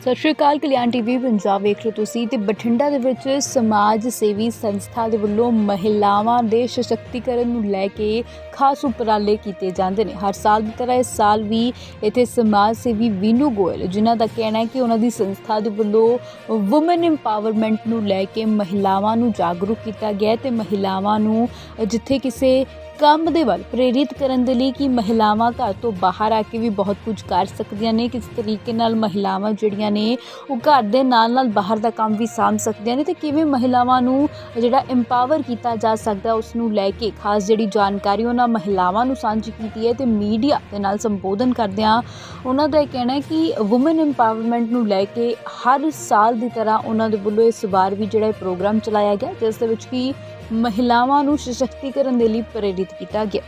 ਸਤਿ ਸ਼੍ਰੀ ਅਕਾਲ, ਕਲਿਆਣ ਟੀਵੀ, ਪੰਜਾਬ ਵੇਖ ਰਹੇ ਹੋ ਤੁਸੀਂ ਤੇ ਬਠਿੰਡਾ ਦੇ ਵਿੱਚ ਸਮਾਜ ਸੇਵੀ ਸੰਸਥਾ ਦੇ ਵੱਲੋਂ ਮਹਿਲਾਵਾਂ ਦੇ ਸਸ਼ਕਤੀਕਰਨ ਨੂੰ ਲੈ ਕੇ ਖਾਸ ਉਪਰਾਲੇ ਕੀਤੇ ਜਾਂਦੇ ਨੇ। ਹਰ ਸਾਲ ਦੀ ਤਰ੍ਹਾਂ ਇਸ ਸਾਲ ਵੀ ਇੱਥੇ ਸਮਾਜ ਸੇਵੀ ਵੀਨੂ ਗੋਇਲ, ਜਿਨ੍ਹਾਂ ਦਾ ਕਹਿਣਾ ਹੈ ਕਿ ਉਹਨਾਂ ਦੀ ਸੰਸਥਾ ਦੇ ਵੱਲੋਂ ਔਮਨ ਇੰਪਾਵਰਮੈਂਟ ਨੂੰ ਲੈ ਕੇ ਮਹਿਲਾਵਾਂ ਨੂੰ ਜਾਗਰੂਕ ਕੀਤਾ ਗਿਆ ਹੈ ਤੇ ਮਹਿਲਾਵਾਂ ਨੂੰ ਜਿੱਥੇ ਕਿਸੇ ਕੰਮ ਦੇ ਵੱਲ ਪ੍ਰੇਰਿਤ ਕਰਨ ਦੇ ਲਈ ਕਿ ਮਹਿਲਾਵਾਂ ਘਰ ਤੋਂ ਬਾਹਰ ਆ ਕੇ ਵੀ ਬਹੁਤ ਕੁਝ ਕਰ ਸਕਦੀਆਂ ਨੇ, ਕਿਸ ਤਰੀਕੇ ਨਾਲ ਮਹਿਲਾਵਾਂ ਜਿਹੜੀਆਂ ਨੇ ਉਹ ਘਰ ਦੇ ਨਾਲ ਨਾਲ ਬਾਹਰ ਦਾ ਕੰਮ ਵੀ ਸਾਂਭ ਸਕਦੀਆਂ ਨੇ ਤੇ ਕਿਵੇਂ ਮਹਿਲਾਵਾਂ ਨੂੰ ਜਿਹੜਾ ਇੰਪਾਵਰ ਕੀਤਾ ਜਾ ਸਕਦਾ ਉਸ ਨੂੰ ਲੈ ਕੇ? ਖਾਸ ਜਿਹੜੀ ਜਾਣਕਾਰੀ ਉਹਨਾਂ ਮਹਿਲਾਵਾਂ ਨੂੰ ਸਾਂਝੀ ਕੀਤੀ ਹੈ ਤੇ ਮੀਡੀਆ ਦੇ ਨਾਲ ਸੰਬੋਧਨ ਕਰਦਿਆਂ ਉਹਨਾਂ ਦਾ ਇਹ ਕਹਿਣਾ ਹੈ ਕਿ ਔਮਨ ਇੰਪਾਵਰਮੈਂਟ ਨੂੰ ਲੈ ਕੇ ਹਰ ਸਾਲ ਦੀ ਤਰ੍ਹਾਂ ਉਹਨਾਂ ਦੇ ਵੱਲੋਂ ਇਸ ਵਾਰ ਵੀ ਜਿਹੜਾ ਪ੍ਰੋਗਰਾਮ ਚਲਾਇਆ ਗਿਆ, ਜਿਸ ਦੇ ਵਿੱਚ ਕਿ ਮਹਿਲਾਵਾਂ ਨੂੰ ਸਸ਼ਕਤੀਕਰਨ ਦੇ ਲਈ ਪ੍ਰੇਰਿਤ ਕੀਤਾ ਗਿਆ।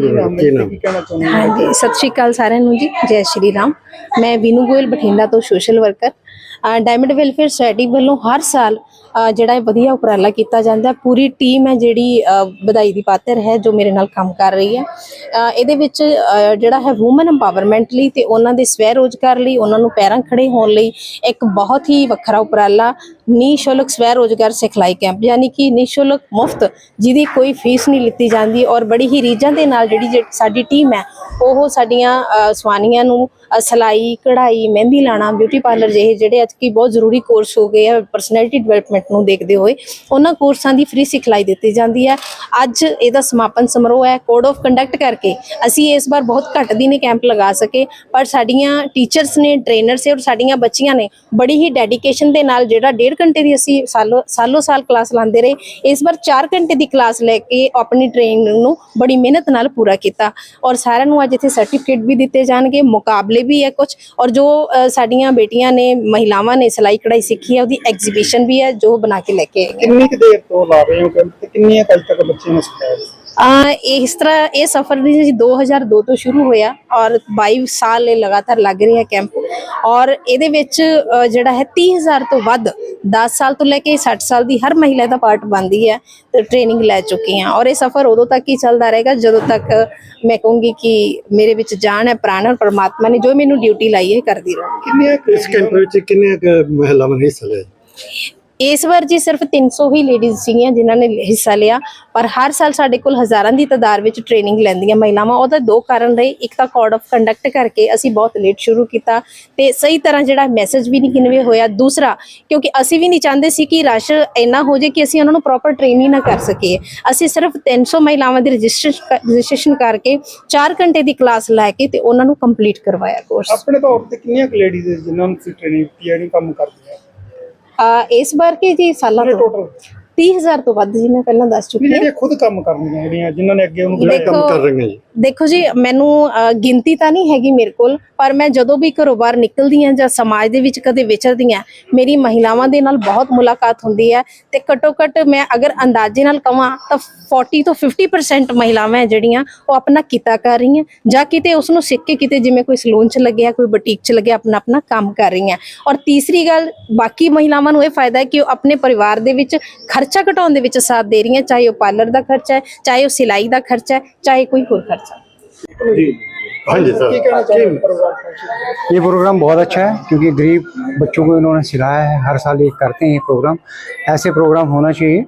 ਕੀ ਨਾਮ ਕੀ ਨਾਮ? ਕੀ ਕਹਿਣਾ ਚਾਹੁੰਦੇ ਹੋ? ਹਾਂਜੀ ਸਤਿ ਸ਼੍ਰੀ ਅਕਾਲ ਸਾਰਿਆਂ ਨੂੰ ਜੀ। ਜੈ ਸ਼੍ਰੀ ਰਾਮ। ਮੈਂ ਵੀਨੂ ਗੋਇਲ ਬਠਿੰਡਾ ਤੋਂ social worker. Diamond welfare society ਵੱਲੋਂ ਹਰ ਸਾਲ ਜਿਹੜਾ ਇਹ ਵਧੀਆ ਉਪਰਾਲਾ ਕੀਤਾ ਜਾਂਦਾ। ਪੂਰੀ ਟੀਮ ਹੈ ਜਿਹੜੀ ਵਧਾਈ ਦੀ ਪਾਤਰ ਹੈ ਜੋ ਮੇਰੇ ਨਾਲ ਕੰਮ ਕਰ ਰਹੀ ਹੈ। ਇਹਦੇ ਵਿੱਚ ਜਿਹੜਾ ਹੈ ਔਮਨ ਇੰਪਾਵਰਮੈਂਟ ਲਈ ਤੇ ਉਹਨਾਂ ਦੇ ਸਵੈ ਰੋਜ਼ਗਾਰ ਲਈ ਉਹਨਾਂ ਨੂੰ ਪੈਰਾਂ ਖੜੇ ਹੋਣ ਲਈ ਇੱਕ ਬਹੁਤ ਹੀ ਵੱਖਰਾ ਉਪਰਾਲਾ ਨਿਸ਼ੁਲਕ ਸਵੈ ਰੋਜ਼ਗਾਰ ਸਿਖਲਾਈ ਕੈਂਪ ਯਾਨੀ ਕਿ ਨਿਸ਼ੁਲਕ ਮੁਫਤ ਜਿਹਦੀ ਕੋਈ ਫੀਸ ਨਹੀਂ ਲਿੱਤੀ ਜਾਂਦੀ ਔਰ ਬੜੀ ਹੀ ਰੀਝਾਂ ਦੇ ਨਾਲ ਜਿਹੜੀ ਜਿਹੜੀ ਸਾਡੀ ਟੀਮ ਹੈ ਉਹ ਸਾਡੀਆਂ ਸਵਾਨੀਆਂ ਨੂੰ ਅ, ਸਿਲਾਈ ਕਢਾਈ ਮਹਿੰਦੀ ਲਾਣਾ ਬਿਊਟੀ ਪਾਰਲਰ ਜਿਹੇ ਜਿਹੜੇ ਅੱਜ ਕੀ ਬਹੁਤ ਜ਼ਰੂਰੀ ਕੋਰਸ ਹੋ ਗਏ ਆ ਪਰਸਨੈਲਿਟੀ ਡਿਵੈਲਪਮੈਂਟ ਨੂੰ ਦੇਖਦੇ ਹੋਏ ਉਹਨਾਂ ਕੋਰਸਾਂ ਦੀ ਫ੍ਰੀ ਸਿਖਲਾਈ ਦਿੱਤੀ ਜਾਂਦੀ ਹੈ। ਅੱਜ ਇਹਦਾ ਸਮਾਪਨ ਸਮਾਰੋਹ ਹੈ ਕੋਡ ਆਫ ਕੰਡਕਟ ਕਰਕੇ। ਅਸੀਂ ਇਸ ਵਾਰ ਬਹੁਤ ਘੱਟ ਦਿਨੇ ਕੈਂਪ ਲਗਾ ਸਕੇ, ਪਰ ਸਾਡੀਆਂ ਟੀਚਰਸ ਨੇ ਟ੍ਰੇਨਰਸ ਔਰ ਸਾਡੀਆਂ ਬੱਚੀਆਂ ਨੇ ਬੜੀ ਹੀ ਡੈਡੀਕੇਸ਼ਨ ਦੇ ਨਾਲ ਜਿਹੜਾ ਡੇਢ ਘੰਟੇ ਦੀ ਅਸੀਂ ਸਾਲੋ ਸਾਲੋ ਸਾਲ ਕਲਾਸ ਲਾਉਂਦੇ ਰਹੇ, ਇਸ ਵਾਰ 4 ਘੰਟੇ ਦੀ ਕਲਾਸ ਲੈ ਕੇ ਆਪਣੀ ਟ੍ਰੇਨਿੰਗ ਨੂੰ ਬੜੀ ਮਿਹਨਤ ਨਾਲ ਪੂਰਾ ਕੀਤਾ। ਔਰ ਸਾਰਿਆਂ ਨੂੰ ਅੱਜ ਇੱਥੇ ਸਰਟੀਫਿਕੇਟ ਵੀ ਦਿੱਤੇ ਜਾਣਗੇ, ਮੁਕਾਬਲੇ ਵੀ ਹੈ ਕੁਝ ਔਰ ਜੋ ਸਾਡੀਆਂ ਬੇਟੀਆਂ ਨੇ, ਮਹਿਲਾਵਾਂ ਨੇ ਸਿਲਾਈ ਕਢਾਈ ਸਿੱਖੀ ਹੈ, ਉਹਦੀ ਐਗਜ਼ੀਬਿਸ਼ਨ ਵੀ ਹੈ, ਜੋ ਬਣਾ ਕੇ ਲੈ ਕੇ ਆਏ ਕਿੰਨੀ ਕੁ ਦੇਰ ਤੋਂ ਲਾ ਰਹੇ ਹੋ ਕੈਂਪ ਤੇ? ਤੱਕ ਬੱਚਿਆਂ ਨੂੰ ਸਿਖਾਇਆ ਜੀ? ਆ ਇਸ ਤਰ੍ਹਾਂ ਇਹ ਸਫਰ ਦੀ ਜੀ 2002 ਤੋਂ ਸ਼ੁਰੂ ਹੋਇਆ ਔਰ 22 ਸਾਲ ਇਹ ਲਗਾਤਾਰ ਲੱਗ ਰਿਹਾ ਕੈਂਪ। ਔਰ ਇਹਦੇ ਵਿੱਚ ਜਿਹੜਾ ਹੈ 30000 ਤੋਂ ਵੱਧ 10 ਸਾਲ ਤੋਂ ਲੈ ਕੇ 60 ਸਾਲ ਦੀ ਹਰ ਮਹਿਲਾ ਦਾ ਪਾਰਟ ਬਣਦੀ ਹੈ ਤੇ ਟ੍ਰੇਨਿੰਗ ਲੈ ਚੁੱਕੀ ਹਾਂ। ਔਰ ਇਹ ਸਫਰ ਉਦੋਂ ਤੱਕ ਹੀ ਚੱਲਦਾ ਰਹੇਗਾ ਜਦੋਂ ਤੱਕ ਮੈਂ ਕਹੂੰਗੀ ਕਿ ਮੇਰੇ ਵਿੱਚ ਜਾਨ ਹੈ ਪ੍ਰਾਣ ਹੈ ਪਰਮਾਤਮਾ ਨੇ ਜੋ ਮੈਨੂੰ ਡਿਊਟੀ ਲਾਈ ਹੈ ਕਰਦੀ ਰਹੂੰ ਕਿੰਨੀਆਂ ਕੁ ਇਸ ਕੈਂਪ ਵਿੱਚ ਕਿੰਨੀਆਂ ਕੁ ਮਹਿਲਾਵਾਂ ਨੇ ਹਿੱਸਾ ਲਿਆ? ਇਸ ਵਾਰ ਜੀ ਸਿਰਫ 300 ਹੀ ਲੇਡੀਜ਼ ਸੀਗੀਆਂ ਜਿਨ੍ਹਾਂ ਨੇ ਹਿੱਸਾ ਲਿਆ, ਪਰ ਹਰ ਸਾਲ ਸਾਡੇ ਕੋਲ ਹਜ਼ਾਰਾਂ ਦੀ ਤਾਦਾਦ ਵਿੱਚ ਟ੍ਰੇਨਿੰਗ ਲੈਂਦੀਆਂ ਮਹਿਲਾਵਾਂ। ਉਹਦਾ ਦੋ ਕਾਰਨ ਰਹੇ, ਇੱਕ ਤਾਂ ਕੋਡ ਆਫ ਕੰਡਕਟ ਕਰਕੇ ਅਸੀਂ ਬਹੁਤ ਲੇਟ ਸ਼ੁਰੂ ਕੀਤਾ ਤੇ ਸਹੀ ਤਰ੍ਹਾਂ ਜਿਹੜਾ ਮੈਸੇਜ ਵੀ ਨਹੀਂ ਕਨਵੇ ਹੋਇਆ। ਦੂਸਰਾ, ਕਿਉਂਕਿ ਅਸੀਂ ਵੀ ਨਹੀਂ ਚਾਹੁੰਦੇ ਸੀ ਕਿ ਰਸ਼ ਇੰਨਾ ਹੋ ਜਾਏ ਕਿ ਅਸੀਂ ਉਹਨਾਂ ਨੂੰ ਪ੍ਰੋਪਰ ਟ੍ਰੇਨਿੰਗ ਨਾ ਕਰ ਸਕੀਏ। ਅਸੀਂ ਸਿਰਫ 300 ਮਹਿਲਾਵਾਂ ਦੀ ਰਜਿਸਟ੍ਰੇਸ਼ਨ ਕਰਕੇ 4 ਘੰਟੇ ਦੀ ਕਲਾਸ ਲੈ ਕੇ ਤੇ ਉਹਨਾਂ ਨੂੰ ਕੰਪਲੀਟ ਕਰਵਾਇਆ ਕੋਰਸ ਆਪਣੇ ਤੌਰ ਤੇ ਕਿੰਨੀਆਂ ਲੇਡੀਜ਼ ਜਿਨ੍ਹਾਂ ਨੂੰ ਟ੍ਰੇਨਿੰਗ ਦਿੱਤੀ ਕੰਮ ਕਰਦੀਆਂ ਆ ਇਸ ਵਾਰ ਕੀ ਜੀ? ਸਾਲਾਂ ਤੋਂ ਟੋਟਲ 30000 ਤੋਂ ਵੱਧ ਜੀ ਮੈਂ ਪਹਿਲਾਂ ਦੱਸ ਚੁੱਕੀ ਹਾਂ। ਜਿਹੜੀਆਂ ਖੁਦ ਕੰਮ ਕਰਦੀਆਂ ਜਿਹੜੀਆਂ ਜਿਨ੍ਹਾਂ ਨੇ ਅੱਗੇ ਉਹਨੂੰ ਕੰਮ ਕਰ ਰਹੀਆਂ ਜੀ। ਦੇਖੋ ਜੀ, ਮੈਨੂੰ ਗਿਣਤੀ ਤਾਂ ਨਹੀਂ ਹੈਗੀ ਮੇਰੇ ਕੋਲ, ਪਰ ਮੈਂ ਜਦੋਂ ਵੀ ਘਰੋਂ ਬਾਹਰ ਨਿਕਲਦੀ ਹਾਂ ਜਾਂ ਸਮਾਜ ਦੇ ਵਿੱਚ ਕਦੇ ਵਿਚਰਦੀ ਹਾਂ, ਮੇਰੀ ਮਹਿਲਾਵਾਂ ਦੇ ਨਾਲ ਬਹੁਤ ਮੁਲਾਕਾਤ ਹੁੰਦੀ ਹੈ ਤੇ ਘੱਟੋ ਘੱਟ ਮੈਂ ਅਗਰ ਅੰਦਾਜ਼ੇ ਨਾਲ ਕਹਾਂ ਤਾਂ 40 ਤੋਂ 50% ਮਹਿਲਾਵਾਂ ਹੈ ਜਿਹੜੀਆਂ, ਉਹ ਆਪਣਾ ਕਿੱਤਾ ਕਰ ਰਹੀਆਂ, ਜਾਂ ਕਿਤੇ ਉਸ ਨੂੰ ਸਿੱਖ ਕੇ ਕਿਤੇ ਜਿਵੇਂ ਕੋਈ ਸਲੂਨ 'ਚ ਲੱਗਿਆ, ਕੋਈ ਬੁਟੀਕ 'ਚ ਲੱਗਿਆ ਆਪਣਾ ਆਪਣਾ ਕੰਮ ਕਰ ਰਹੀਆਂ। ਔਰ ਤੀਸਰੀ ਗੱਲ, ਬਾਕੀ ਮਹਿਲਾਵਾਂ ਨੂੰ ਇਹ ਫਾਇਦਾ ਹੈ ਕਿ ਉਹ ਆਪਣੇ ਪਰਿਵਾਰ ਦੇ ਵਿੱਚ ਖਰਚਾ ਘਟਾਉਣ ਦੇ ਵਿੱਚ ਸਾਥ ਦੇ ਰਹੀਆਂ, ਚਾਹੇ ਉਹ ਪਾਰਲਰ ਦਾ ਖਰਚਾ ਹੈ, ਚਾਹੇ ਉਹ ਸਿਲਾਈ ਦਾ ਖਰਚਾ ਹੈ, ਚਾਹੇ ਕੋਈ ਹੋਰ ਖਰਚਾ। ये प्रोग्राम बहुत अच्छा है क्योंकि गरीब बच्चों को इन्होंने सिखाया है हर साल ये करते हैं ये प्रोग्राम। ऐसे प्रोग्राम होना चाहिए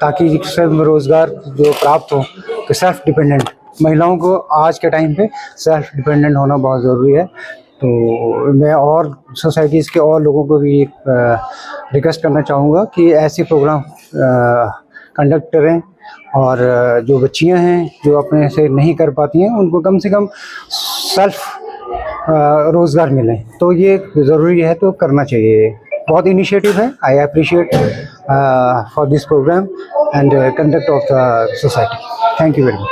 ताकि रोज़गार जो प्राप्त हो तो सेल्फ डिपेंडेंट महिलाओं को आज के टाइम पे सेल्फ डिपेंडेंट होना बहुत ज़रूरी है। तो मैं और सोसाइटीज़ के और लोगों को भी रिक्वेस्ट करना चाहूँगा कि ऐसे प्रोग्राम कंडक्ट करें और जो बच्चियाँ हैं, जो अपने से नहीं कर पाती हैं, उनको कम से कम सेल्फ रोज़गार मिले। तो ये ज़रूरी है तो करना चाहिए। बहुत इनिशिएटिव है। I appreciate for this program and conduct of the society thank you very much